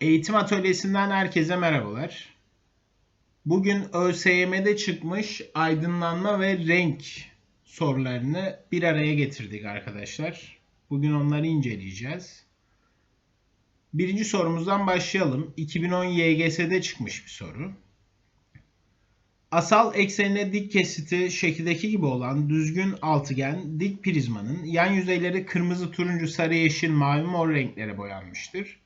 Eğitim atölyesinden herkese merhabalar. Bugün ÖSYM'de çıkmış aydınlanma ve renk sorularını bir araya getirdik arkadaşlar. Bugün onları inceleyeceğiz. Birinci sorumuzdan başlayalım. 2010 YGS'de çıkmış bir soru. Asal eksenine dik kesiti şekildeki gibi olan düzgün altıgen dik prizmanın yan yüzeyleri kırmızı, turuncu, sarı, yeşil, mavi, mor renklere boyanmıştır.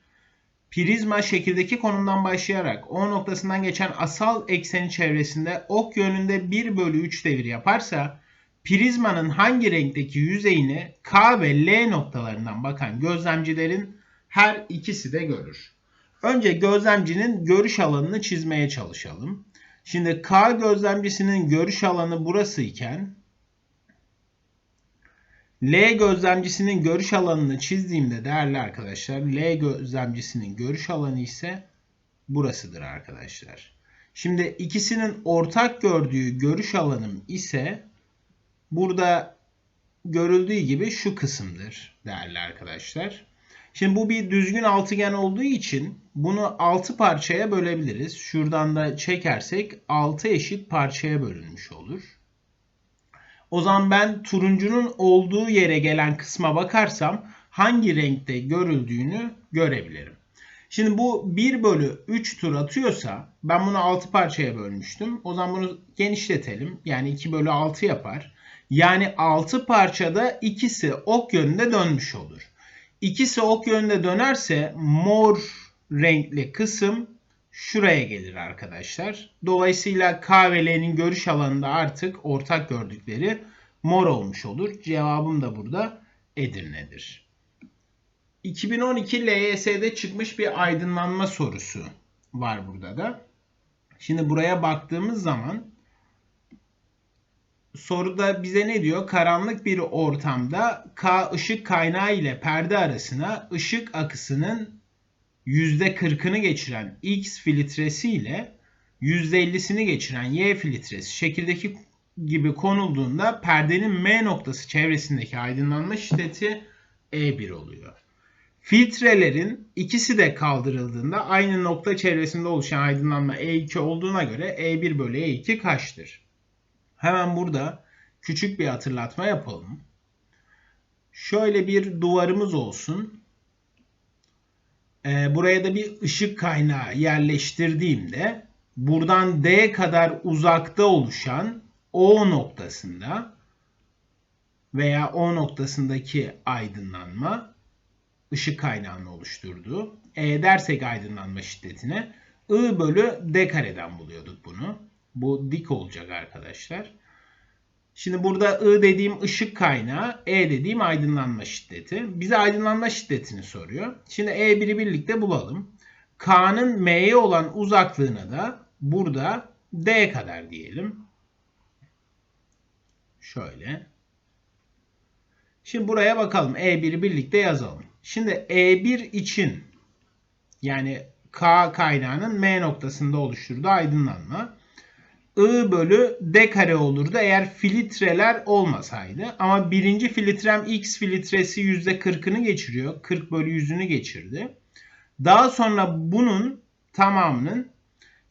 Prizma şekildeki konumdan başlayarak O noktasından geçen asal ekseni çevresinde ok yönünde 1 bölü 3 devir yaparsa prizmanın hangi renkteki yüzeyini K ve L noktalarından bakan gözlemcilerin her ikisi de görür. Önce gözlemcinin görüş alanını çizmeye çalışalım. Şimdi K gözlemcisinin görüş alanı burası iken L gözlemcisinin görüş alanını çizdiğimde değerli arkadaşlar L gözlemcisinin görüş alanı ise burasıdır arkadaşlar. Şimdi ikisinin ortak gördüğü görüş alanım ise burada görüldüğü gibi şu kısımdır değerli arkadaşlar. Şimdi bu bir düzgün altıgen olduğu için bunu 6 parçaya bölebiliriz. Şuradan da çekersek 6 eşit parçaya bölünmüş olur. O zaman ben turuncunun olduğu yere gelen kısma bakarsam hangi renkte görüldüğünü görebilirim. Şimdi bu 1 bölü 3 tur atıyorsa ben bunu 6 parçaya bölmüştüm. O zaman bunu genişletelim. Yani 2 bölü 6 yapar. Yani 6 parçada ikisi ok yönünde dönmüş olur. İkisi ok yönünde dönerse mor renkli kısım şuraya gelir arkadaşlar. Dolayısıyla K ve L'nin görüş alanında artık ortak gördükleri mor olmuş olur. Cevabım da burada Edirne'dir. 2012 LYS'de çıkmış bir aydınlanma sorusu var burada da. Şimdi buraya baktığımız zaman soruda bize ne diyor? Karanlık bir ortamda K ışık kaynağı ile perde arasına ışık akısının %40'ını geçiren X filtresi ile %50'sini geçiren Y filtresi şekildeki gibi konulduğunda perdenin M noktası çevresindeki aydınlanma şiddeti E1 oluyor. Filtrelerin ikisi de kaldırıldığında aynı nokta çevresinde oluşan aydınlanma E2 olduğuna göre E1 bölü E2 kaçtır? Hemen burada küçük bir hatırlatma yapalım. Şöyle bir duvarımız olsun. Ee, buraya da bir ışık kaynağı yerleştirdiğimde buradan D kadar uzakta oluşan O noktasında veya O noktasındaki aydınlanma ışık kaynağını oluşturdu. E dersek aydınlanma şiddetine I bölü D kareden buluyorduk bunu. Bu dik olacak arkadaşlar. Şimdi burada I dediğim ışık kaynağı, E dediğim aydınlanma şiddeti. Bize aydınlanma şiddetini soruyor. Şimdi E1'i birlikte bulalım. K'nın M'ye olan uzaklığına da burada D kadar diyelim. Şöyle. Şimdi buraya bakalım. E1'i birlikte yazalım. Şimdi E1 için yani K kaynağının M noktasında oluşturduğu aydınlanma I bölü D kare olurdu eğer filtreler olmasaydı. Ama birinci filtrem X filtresi %40'ını geçiriyor. 40 bölü 100'ünü geçirdi. Daha sonra bunun tamamının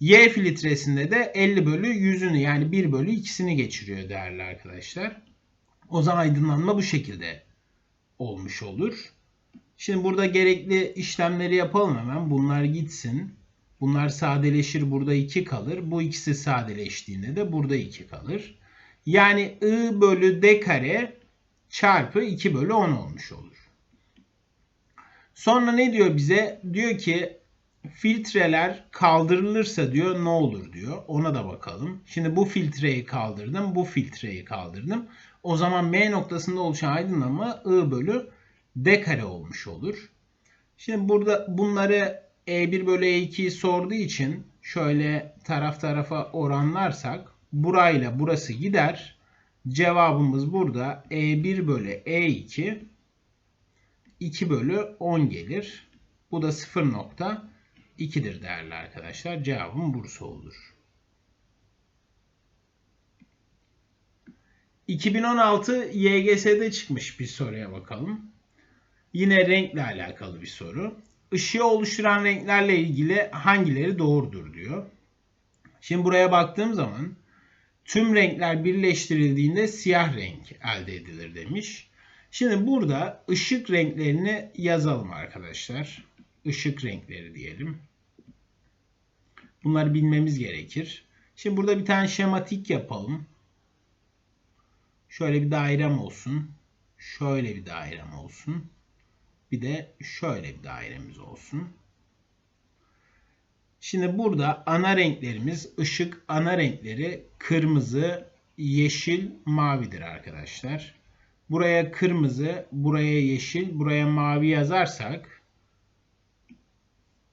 Y filtresinde de 50 bölü 100'ünü yani 1 bölü 2'sini geçiriyor değerli arkadaşlar. O zaman aydınlanma bu şekilde olmuş olur. Şimdi burada gerekli işlemleri yapalım hemen. Bunlar gitsin. Bunlar sadeleşir burada 2 kalır. Bu ikisi sadeleştiğinde de burada 2 kalır. Yani I bölü D kare çarpı 2 bölü 10 olmuş olur. Sonra ne diyor bize? Diyor ki filtreler kaldırılırsa diyor ne olur diyor. Ona da bakalım. Şimdi bu filtreyi kaldırdım. Bu filtreyi kaldırdım. O zaman M noktasında oluşan aydınlanma I bölü D kare olmuş olur. Şimdi burada bunları E1 bölü E2'yi sorduğu için şöyle taraf tarafa oranlarsak burayla burası gider. Cevabımız burada E1 bölü E2 2 bölü 10 gelir. Bu da 0.2'dir değerli arkadaşlar. Cevabım Bursa olur. 2016 YGS'de çıkmış bir soruya bakalım. Yine renkle alakalı bir soru. Işığı oluşturan renklerle ilgili hangileri doğrudur diyor. Şimdi buraya baktığım zaman tüm renkler birleştirildiğinde siyah renk elde edilir demiş. Şimdi burada ışık renklerini yazalım arkadaşlar. Işık renkleri diyelim. Bunları bilmemiz gerekir. Şimdi burada bir tane şematik yapalım. Şöyle bir dairem olsun. Şöyle bir dairem olsun. Bir de şöyle bir dairemiz olsun. Şimdi burada ana renklerimiz ışık ana renkleri kırmızı, yeşil, mavidir arkadaşlar. Buraya kırmızı, buraya yeşil, buraya mavi yazarsak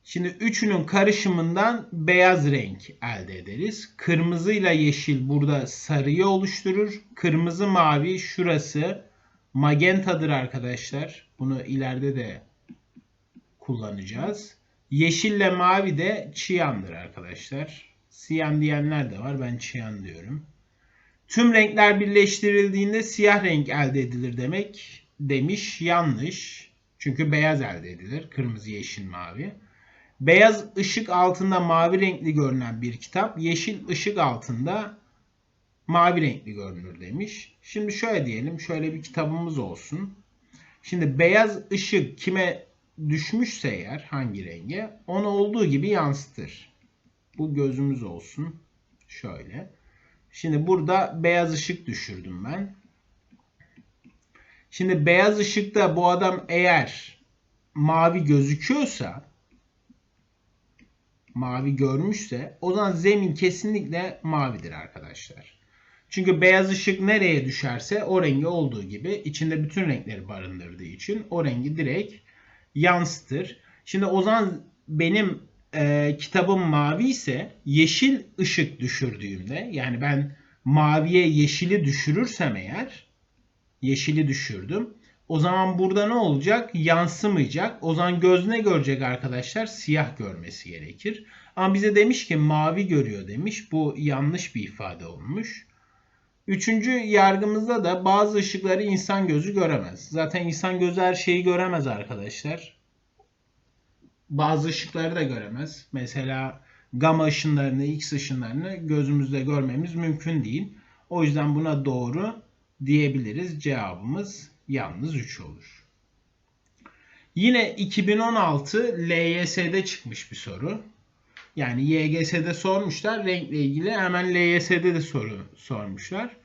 Şimdi üçünün karışımından beyaz renk elde ederiz. Kırmızı ile yeşil burada sarıyı oluşturur. Kırmızı mavi şurası magentadır arkadaşlar. Bunu ileride de kullanacağız. Yeşille mavi de çiyandır arkadaşlar. Siyan diyenler de var. Ben çiyan diyorum. Tüm renkler birleştirildiğinde siyah renk elde edilir demek demiş. Yanlış. Çünkü beyaz elde edilir. Kırmızı, yeşil, mavi. Beyaz ışık altında mavi renkli görünen bir kitap, yeşil ışık altında mavi renkli görünür demiş. Şimdi şöyle diyelim, şöyle bir kitabımız olsun. Şimdi beyaz ışık kime düşmüşse eğer hangi renge onu olduğu gibi yansıtır. Bu gözümüz olsun. Şöyle. Şimdi burada beyaz ışık düşürdüm ben. Şimdi beyaz ışıkta bu adam eğer mavi gözüküyorsa mavi görmüşse o zaman zemin kesinlikle mavidir arkadaşlar. Çünkü beyaz ışık nereye düşerse o rengi olduğu gibi içinde bütün renkleri barındırdığı için o rengi direkt yansıtır. Şimdi o zaman benim e, kitabım mavi ise yeşil ışık düşürdüğümde yani ben maviye yeşili düşürürsem eğer yeşili düşürdüm. O zaman burada ne olacak? Yansımayacak. O zaman göz ne görecek arkadaşlar? Siyah görmesi gerekir. Ama bize demiş ki mavi görüyor demiş. Bu yanlış bir ifade olmuş. Üçüncü yargımızda da bazı ışıkları insan gözü göremez. Zaten insan gözü her şeyi göremez arkadaşlar. Bazı ışıkları da göremez. Mesela gama ışınlarını, X ışınlarını gözümüzde görmemiz mümkün değil. O yüzden buna doğru diyebiliriz. Cevabımız yalnız 3 olur. Yine 2016 LYS'de çıkmış bir soru. Yani YGS'de sormuşlar. Renkle ilgili hemen LYS'de de soru sormuşlar.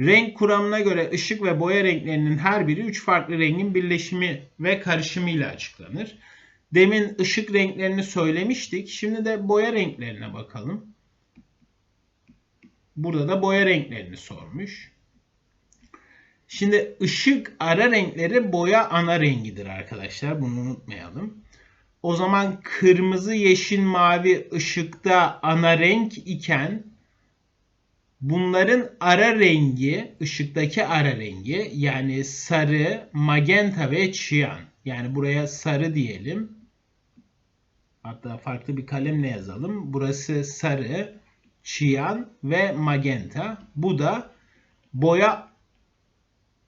Renk kuramına göre ışık ve boya renklerinin her biri 3 farklı rengin birleşimi ve karışımıyla açıklanır. Demin ışık renklerini söylemiştik. Şimdi de boya renklerine bakalım. Burada da boya renklerini sormuş. Şimdi ışık ara renkleri boya ana rengidir arkadaşlar. Bunu unutmayalım. O zaman kırmızı, yeşil, mavi ışıkta ana renk iken bunların ara rengi, ışıktaki ara rengi yani sarı, magenta ve çiyan. Yani buraya sarı diyelim. Hatta farklı bir kalemle yazalım. Burası sarı, çiyan ve magenta. Bu da boya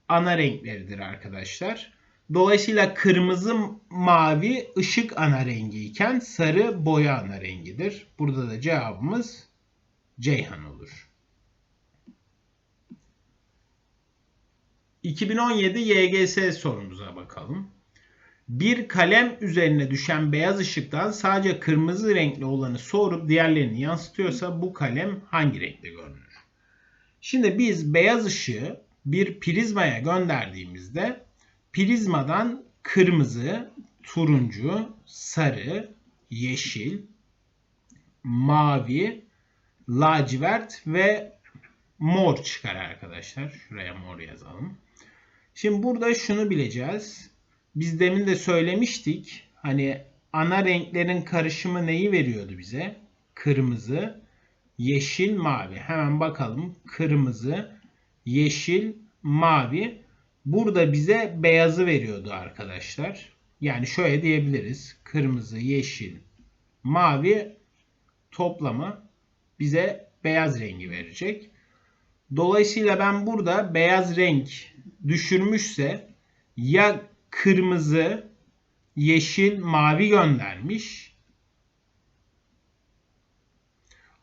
ana renkleridir arkadaşlar. Dolayısıyla kırmızı mavi ışık ana rengi iken sarı boya ana rengidir. Burada da cevabımız Ceyhan olur. 2017 YGS sorumuza bakalım. Bir kalem üzerine düşen beyaz ışıktan sadece kırmızı renkli olanı sorup diğerlerini yansıtıyorsa bu kalem hangi renkte görünür? Şimdi biz beyaz ışığı bir prizmaya gönderdiğimizde prizmadan kırmızı, turuncu, sarı, yeşil, mavi, lacivert ve mor çıkar arkadaşlar. Şuraya mor yazalım. Şimdi burada şunu bileceğiz. Biz demin de söylemiştik. Hani ana renklerin karışımı neyi veriyordu bize? Kırmızı, yeşil, mavi. Hemen bakalım. Kırmızı, yeşil, mavi. Burada bize beyazı veriyordu arkadaşlar. Yani şöyle diyebiliriz. Kırmızı, yeşil, mavi toplamı bize beyaz rengi verecek. Dolayısıyla ben burada beyaz renk düşürmüşse ya kırmızı yeşil, mavi göndermiş.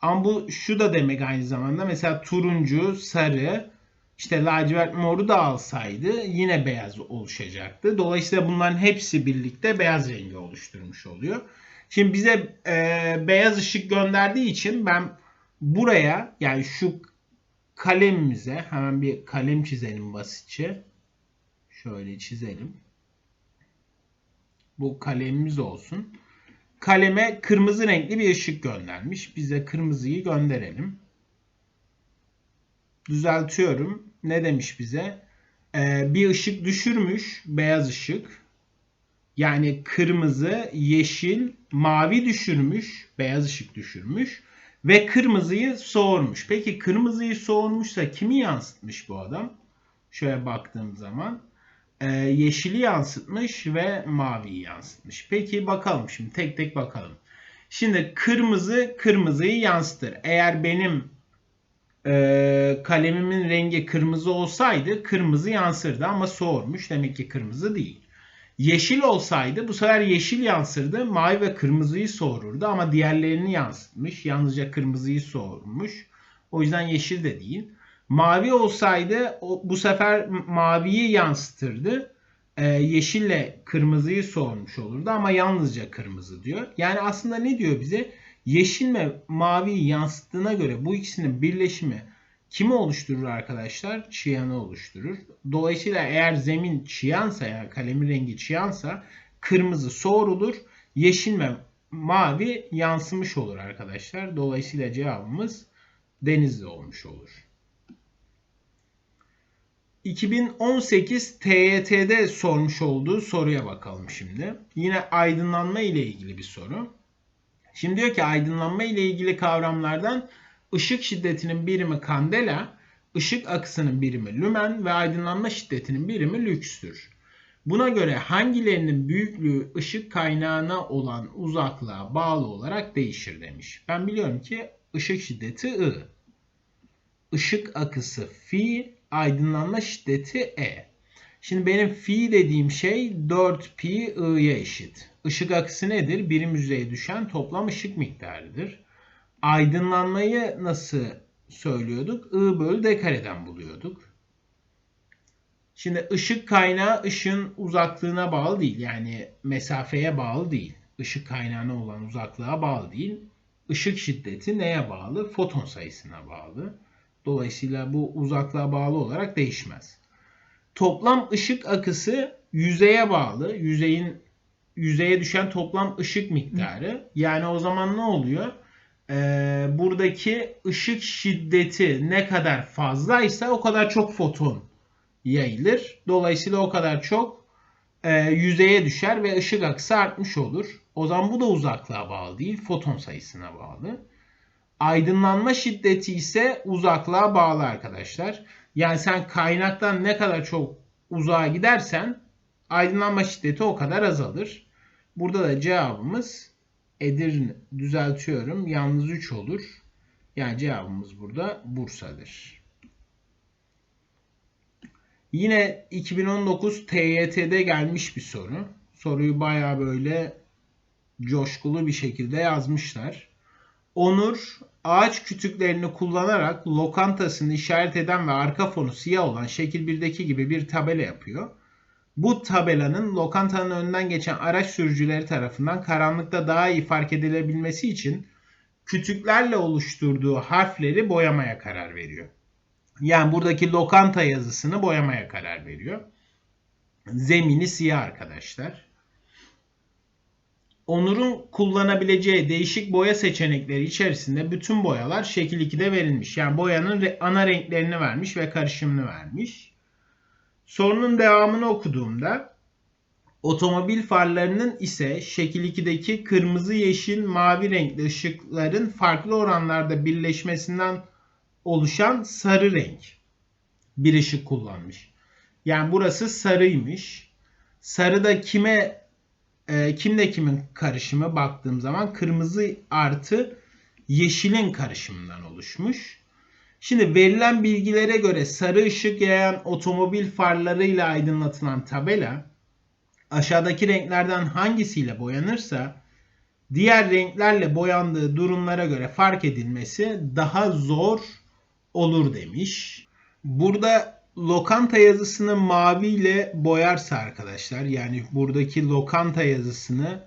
Ama bu şu da demek aynı zamanda mesela turuncu, sarı, işte lacivert moru da alsaydı yine beyaz oluşacaktı. Dolayısıyla bunların hepsi birlikte beyaz rengi oluşturmuş oluyor. Şimdi bize e, beyaz ışık gönderdiği için ben buraya yani şu kalemimize hemen bir kalem çizelim basitçe. Şöyle çizelim. Bu kalemimiz olsun. Kaleme kırmızı renkli bir ışık göndermiş. Bize kırmızıyı gönderelim. Düzeltiyorum. Ne demiş bize? Ee, bir ışık düşürmüş. Beyaz ışık. Yani kırmızı, yeşil, mavi düşürmüş. Beyaz ışık düşürmüş. Ve kırmızıyı soğurmuş. Peki kırmızıyı soğurmuşsa kimi yansıtmış bu adam? Şöyle baktığım zaman e, yeşili yansıtmış ve maviyi yansıtmış. Peki bakalım şimdi tek tek bakalım. Şimdi kırmızı kırmızıyı yansıtır. Eğer benim e, kalemimin rengi kırmızı olsaydı kırmızı yansırdı ama soğurmuş. Demek ki kırmızı değil. Yeşil olsaydı bu sefer yeşil yansırdı. Mavi ve kırmızıyı soğururdu ama diğerlerini yansıtmış. Yalnızca kırmızıyı soğurmuş. O yüzden yeşil de değil. Mavi olsaydı o, bu sefer maviyi yansıtırdı. Ee, yeşille kırmızıyı soğurmuş olurdu ama yalnızca kırmızı diyor. Yani aslında ne diyor bize? Yeşil ve maviyi yansıttığına göre bu ikisinin birleşimi kimi oluşturur arkadaşlar? Çiyanı oluşturur. Dolayısıyla eğer zemin çiyansa yani kalemin rengi çiyansa kırmızı soğurulur. Yeşil ve mavi yansımış olur arkadaşlar. Dolayısıyla cevabımız denizli olmuş olur. 2018 TYT'de sormuş olduğu soruya bakalım şimdi. Yine aydınlanma ile ilgili bir soru. Şimdi diyor ki aydınlanma ile ilgili kavramlardan ışık şiddetinin birimi kandela, ışık akısının birimi lümen ve aydınlanma şiddetinin birimi lükstür. Buna göre hangilerinin büyüklüğü ışık kaynağına olan uzaklığa bağlı olarak değişir demiş. Ben biliyorum ki ışık şiddeti I. Işık akısı fi, aydınlanma şiddeti E. Şimdi benim fi dediğim şey 4pi i'ye eşit. Işık akısı nedir? Birim yüzeye düşen toplam ışık miktarıdır. Aydınlanmayı nasıl söylüyorduk? I bölü d kareden buluyorduk. Şimdi ışık kaynağı ışığın uzaklığına bağlı değil. Yani mesafeye bağlı değil. Işık kaynağına olan uzaklığa bağlı değil. Işık şiddeti neye bağlı? Foton sayısına bağlı. Dolayısıyla bu uzaklığa bağlı olarak değişmez. Toplam ışık akısı yüzeye bağlı. Yüzeyin yüzeye düşen toplam ışık miktarı. Yani o zaman ne oluyor? Ee, buradaki ışık şiddeti ne kadar fazlaysa o kadar çok foton yayılır. Dolayısıyla o kadar çok e, yüzeye düşer ve ışık akısı artmış olur. O zaman bu da uzaklığa bağlı değil, foton sayısına bağlı. Aydınlanma şiddeti ise uzaklığa bağlı arkadaşlar. Yani sen kaynaktan ne kadar çok uzağa gidersen aydınlanma şiddeti o kadar azalır. Burada da cevabımız Edirne düzeltiyorum. Yalnız 3 olur. Yani cevabımız burada Bursa'dır. Yine 2019 TYT'de gelmiş bir soru. Soruyu baya böyle coşkulu bir şekilde yazmışlar. Onur ağaç kütüklerini kullanarak lokantasını işaret eden ve arka fonu siyah olan şekil 1'deki gibi bir tabela yapıyor. Bu tabelanın lokantanın önünden geçen araç sürücüleri tarafından karanlıkta daha iyi fark edilebilmesi için kütüklerle oluşturduğu harfleri boyamaya karar veriyor. Yani buradaki lokanta yazısını boyamaya karar veriyor. Zemini siyah arkadaşlar. Onur'un kullanabileceği değişik boya seçenekleri içerisinde bütün boyalar şekil 2'de verilmiş. Yani boyanın ana renklerini vermiş ve karışımını vermiş. Sorunun devamını okuduğumda otomobil farlarının ise şekil 2'deki kırmızı, yeşil, mavi renkli ışıkların farklı oranlarda birleşmesinden oluşan sarı renk bir ışık kullanmış. Yani burası sarıymış. Sarı da kime e, kimle kimin karışımı baktığım zaman kırmızı artı yeşilin karışımından oluşmuş. Şimdi verilen bilgilere göre sarı ışık yayan otomobil farlarıyla aydınlatılan tabela aşağıdaki renklerden hangisiyle boyanırsa diğer renklerle boyandığı durumlara göre fark edilmesi daha zor olur demiş. Burada lokanta yazısını maviyle boyarsa arkadaşlar yani buradaki lokanta yazısını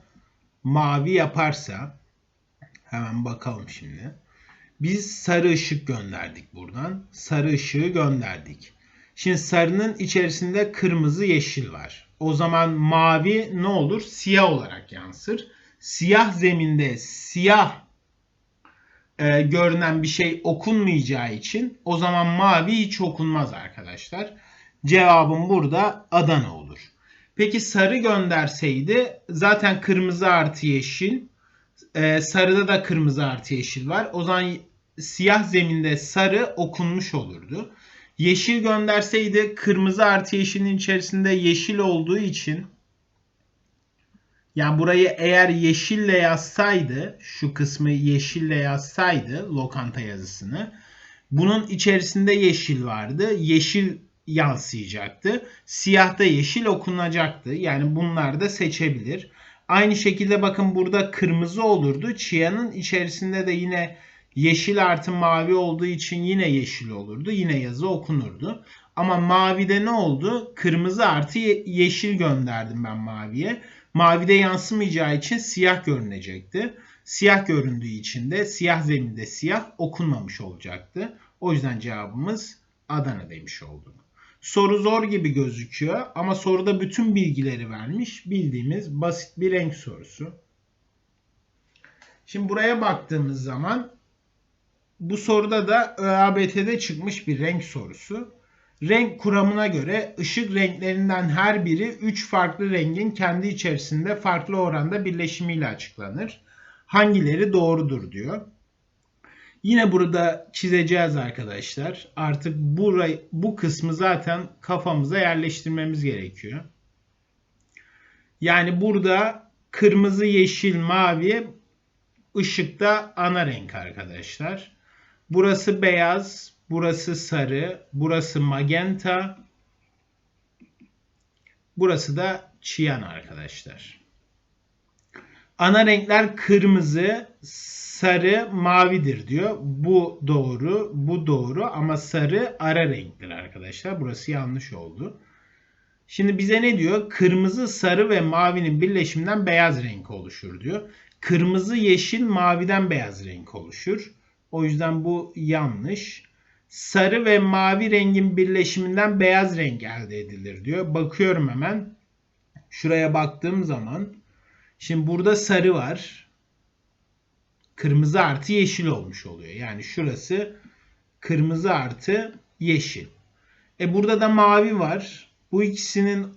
mavi yaparsa hemen bakalım şimdi. Biz sarı ışık gönderdik buradan. Sarı ışığı gönderdik. Şimdi sarının içerisinde kırmızı yeşil var. O zaman mavi ne olur? Siyah olarak yansır. Siyah zeminde siyah e, görünen bir şey okunmayacağı için o zaman mavi hiç okunmaz arkadaşlar. Cevabım burada Adana olur. Peki sarı gönderseydi zaten kırmızı artı yeşil. E, sarıda da kırmızı artı yeşil var. O zaman siyah zeminde sarı okunmuş olurdu. Yeşil gönderseydi kırmızı artı yeşilin içerisinde yeşil olduğu için yani burayı eğer yeşille yazsaydı, şu kısmı yeşille yazsaydı lokanta yazısını, bunun içerisinde yeşil vardı. Yeşil yansıyacaktı. Siyahta yeşil okunacaktı. Yani bunlar da seçebilir. Aynı şekilde bakın burada kırmızı olurdu. Çiyanın içerisinde de yine yeşil artı mavi olduğu için yine yeşil olurdu. Yine yazı okunurdu. Ama mavide ne oldu? Kırmızı artı yeşil gönderdim ben maviye. Mavide yansımayacağı için siyah görünecekti. Siyah göründüğü için de siyah zeminde siyah okunmamış olacaktı. O yüzden cevabımız Adana demiş olduk. Soru zor gibi gözüküyor ama soruda bütün bilgileri vermiş. Bildiğimiz basit bir renk sorusu. Şimdi buraya baktığımız zaman bu soruda da ÖABT'de çıkmış bir renk sorusu. Renk kuramına göre ışık renklerinden her biri 3 farklı rengin kendi içerisinde farklı oranda birleşimiyle açıklanır. Hangileri doğrudur diyor. Yine burada çizeceğiz arkadaşlar. Artık burayı, bu kısmı zaten kafamıza yerleştirmemiz gerekiyor. Yani burada kırmızı, yeşil, mavi ışıkta ana renk arkadaşlar. Burası beyaz, burası sarı, burası magenta, burası da çiyan arkadaşlar. Ana renkler kırmızı, sarı, mavidir diyor. Bu doğru, bu doğru ama sarı ara renktir arkadaşlar. Burası yanlış oldu. Şimdi bize ne diyor? Kırmızı, sarı ve mavinin birleşiminden beyaz renk oluşur diyor. Kırmızı, yeşil, maviden beyaz renk oluşur. O yüzden bu yanlış. Sarı ve mavi rengin birleşiminden beyaz renk elde edilir diyor. Bakıyorum hemen. Şuraya baktığım zaman şimdi burada sarı var. Kırmızı artı yeşil olmuş oluyor. Yani şurası kırmızı artı yeşil. E burada da mavi var. Bu ikisinin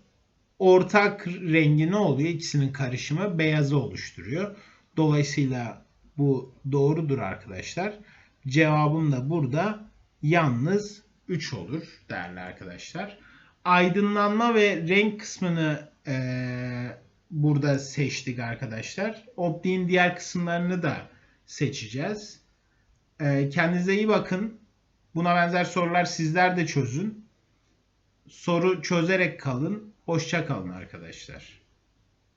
ortak rengi ne oluyor? İkisinin karışımı beyazı oluşturuyor. Dolayısıyla bu doğrudur arkadaşlar. Cevabım da burada yalnız 3 olur değerli arkadaşlar. Aydınlanma ve renk kısmını e, burada seçtik arkadaşlar. Optiğin diğer kısımlarını da seçeceğiz. E, kendinize iyi bakın. Buna benzer sorular sizler de çözün. Soru çözerek kalın. Hoşça kalın arkadaşlar.